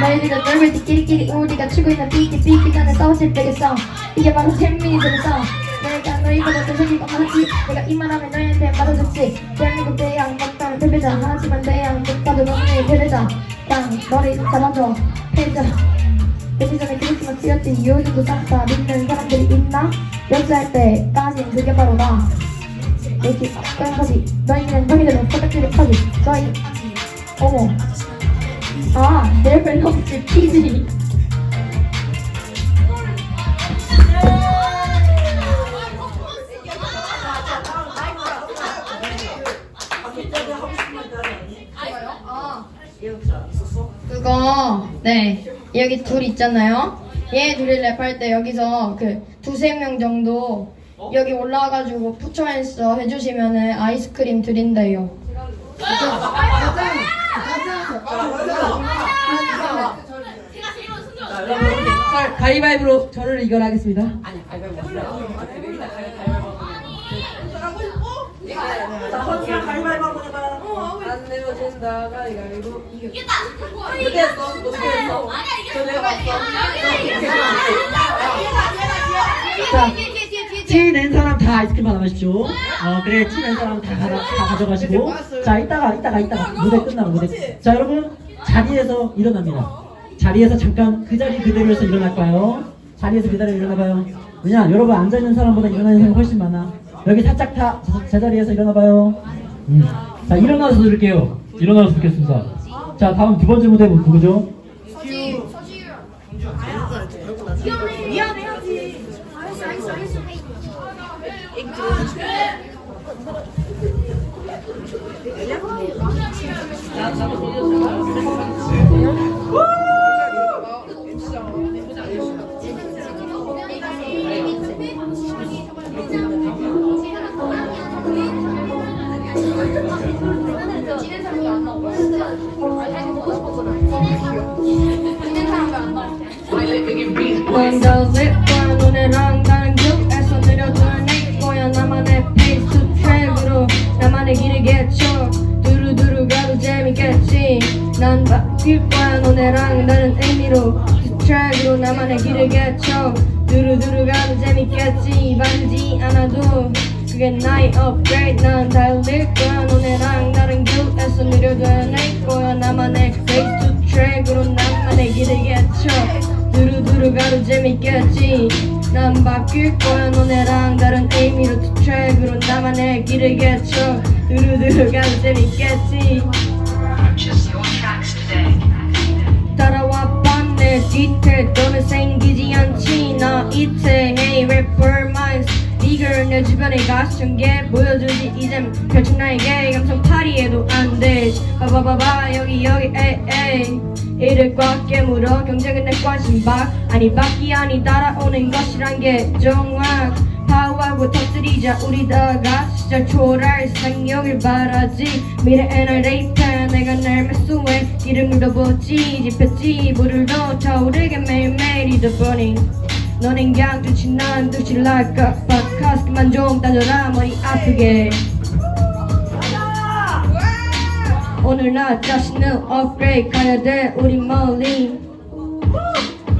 너희들은 넓을 때 끼리끼리 우리가 추고 있는 삐끼 삐끼가는 싸웠을 때겠어. 이게 바로 잼민이들이서 내가 너희보다 더 생기가 많았지? 내가 이만하면 너희한테 맞아줬지. 대한민국 대양 막다른 패배자. 하지만 대양 못가도 너네 패배자. 땅 너를 잡아줘. 패자 며칠 전에 크리스마스였지 요즘도 산타 믿는 사람들이 있나? 역사할 때까진 그게 바로 나 내기 끝까지 너희는 너희들은 포착지를 파지 너희 어머 아, 내 멜로디 피지. 그거 네 여기 둘 있잖아요. 얘 둘이 랩할 때 여기서 그 두세 명 정도 여기 올라와가지고 푸처앤서 해주시면은 아이스크림 드린대요. 가- 가위바위보로 저를 이겨라겠습니다. 안 내려진다 가위바위보 이겼다. 못했어. 못했어. 저 내가 봤어. 자, 티낸 사람 다 아이스크림 하나 마십시오. 어, 그래, 티 낸 사람 다, 가져, 다 가져가시고. 자, 이따가, 이따가, 이따가. 무대 끝나고, 무대. 자, 여러분, 자리에서 일어납니다. 자리에서 잠깐 그 자리 그대로에서 일어날까요? 자리에서 그 자리에 일어나봐요. 왜냐, 여러분 앉아있는 사람보다 일어나는 사람이 훨씬 많아. 여기 살짝 다 제- 제자리에서 일어나봐요. 음. 자, 일어나서 들을게요. 일어나서 듣겠습니다. 자, 다음 두 번째 무대 누구죠? 먼저 립과 노 래랑 다른 곡에서 나만의 길을 개쳐 두루두루 가도 재밌겠지. 바르지 않아도 그게 나의 업그레이드 난 달릴 거야. 노래랑 다른 곡에서 느려두는 내 거야. 나만의 페이스 투 트랙으로 나만의 길을 개쳐 두루두루 가도 재밌겠지. 난 바뀔 거야. 너네랑 다른 의미로 두 트랙으로 나만의 길을 개쳐 두루두루 가도 재밌겠지 이태 Hey rapper minds 이걸 내 주변에 가시전개 보여주지. 이젠 펼친 나에게 감성 파리해도 안돼. 바바바바 여기 여기 에이 에이 이를 꽉 깨물어 경쟁은 내 관심박. 아니 밖이 아니 따라오는 것이란 게 정확. 파워하고 터뜨리자 우리 다가. 시절 초월할 상영을 바라지. 미래의 날 레이트 내가 날 매수해. 길을 묻어보지 짚었지. 불을 더 타오르게 매일매일 잊어버린 너는 그냥 두치 난 두치 날까 바카스 그만 좀 따져라 머리 아프게. 오늘 나 자신을 업그레이드 가야 돼 우리 멀리.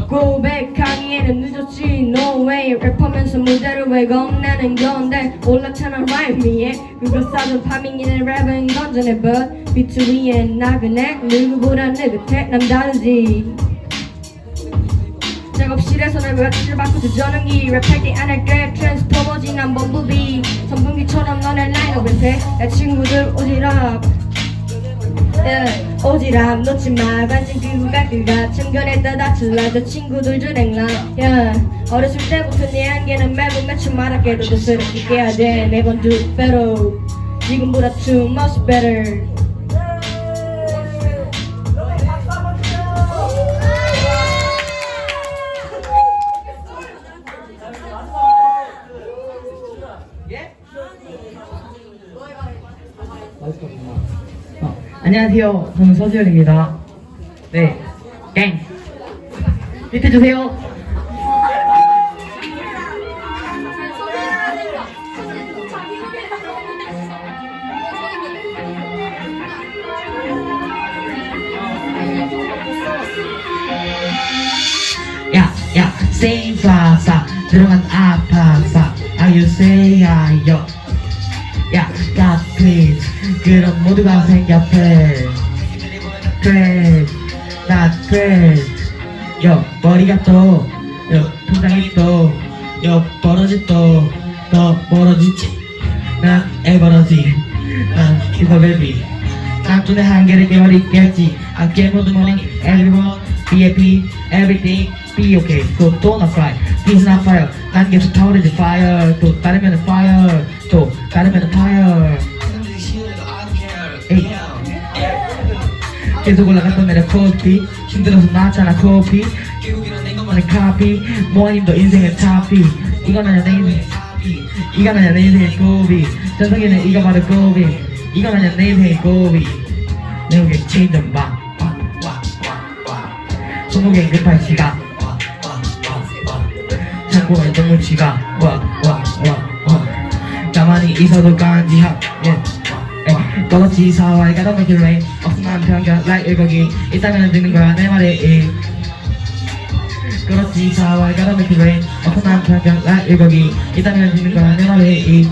고백하기에는 늦었지 no way. 랩하면서 무대를 왜 겁내는 건데? 올라타는 라임 위에 그걸 싸준 파밍이는 랩은 건전해 but 비트 위에 나그네. 누구보다 느긋해 남 다르지 내 며칠 바꾸서 전원기 랩할 때 안 할 게. 트랜스포머 지 난 범부비. 선풍기처럼 너네 라인업 랩해 내 친구들 오지랖. 예, 오지랖. 놓지마. 관심 그가 그가. 참견했다 다칠라. 저 친구들 주랭라. 야 어렸을 때부터 내 한계는 매번 매춘 말할게도 더 새롭게 해야 돼. 매번 do better. 지금보다 too much better 어, 안녕하세요. 저는 서지열입니다. 네. 땡. 밑에 주세요. 야, 야, 세인 파사 들어간 아파사 아유 세야요 야, 갓 플리즈 그, 그런 모두가 생겨 please please not please 요 머리가 또요 통장이 또요 버러지 또더 멀어지지 난 에버러지 난 슈퍼베비 난 눈에 한계를 깨버리겠지 I get more money everyone happy everything be okay so don't fly this is not fire 난 계속 타오르지 fire 또 다르면 fire 또 다르면 fire 계속 올라갔던 내려 커피 힘들어서 나잖아 결국에는 내 것만의 카피. 모아님도 인생의 타피. 이건 아니야 내 타피. 이건 아니야 내 인생의 고비. 전성기는 이거 바로 고비. 이건 아니야 내 인생의 고비. 내 목에 체인 좀봐 손목에 급한 시각. 창고에 동물치가. 와와와와. 가만히 있어도 간지하 예. 떨어지 사와이 가다 rain 없으면 편견 like 일거기 있다면 듣는 거야. 내 말에 이 그렇지. 사와이 가다 make rain 없으면 편견 like 일거기 있다면 듣는 거야. 내 말에 이